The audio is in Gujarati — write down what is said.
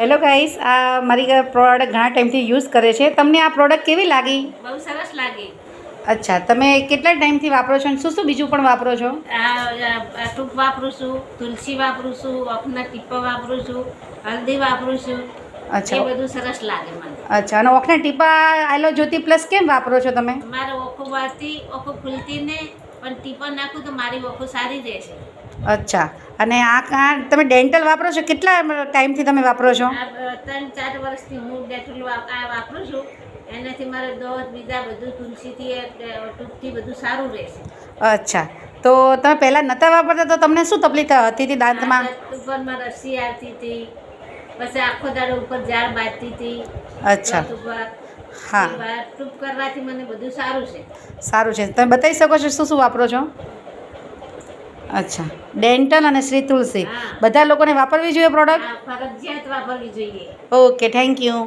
હેલો ગાઈસ આ મારી પ્રોડક્ટ ઘણા ટાઈમથી યુઝ કરે છે. તમને આ પ્રોડક્ટ કેવી લાગી? બહુ સરસ લાગી. અચ્છા. તમે કેટલા ટાઈમથી વાપરો છો અને શું શું બીજું પણ વાપરો છો? ટૂંક વાપરું છું તુલસી વાપરું છું ઓખના ટીપા વાપરું છું હલ્દી વાપરું છું. એ અચ્છા બધું સરસ લાગે મને. અચ્છા. અને ઓખના ટીપા આયલો જ્યોતિ પ્લસ કેમ વાપરો છો તમે? મારે ઓખો વાતી ઓખો ખુલતી ને પણ ટીપા નાખું તો મારી વખો સારી રહેશે અચ્છા. અને આ કાં તમે ડેન્ટલ વાપરો છો? કેટલા ટાઈમથી તમે વાપરો છો? આ અ, ત્રણ ચાર વર્ષથી હું ડેટોલ આ વાપરું છું. એનાથી મારે દોધ બીજા બધું તુલસીથી અ, ટૂંકથી બધું સારું રહેશે અચ્છા. તો તમે પહેલાં નહોતા વાપરતા તો તમને શું તકલીફ હતી હતી દાંતમાં? આ રસી આવતી હતી. પછી આખો દાડો ઉપર ઝાડ બાંધતી હતી. અચ્છા. દાંત ઉપર. હા. ટૂંક કરવાથી મને બધું સારું છે. સારું છે. તમે બતાવી શકો છો શું શું વાપરો છો? અચ્છા. ડેન્ટલ અને શ્રી તુલસી. બધા લોકોને વાપરવી જોઈએ પ્રોડક્ટ ફરજિયાત વાપરવી જોઈએ. Okay thank you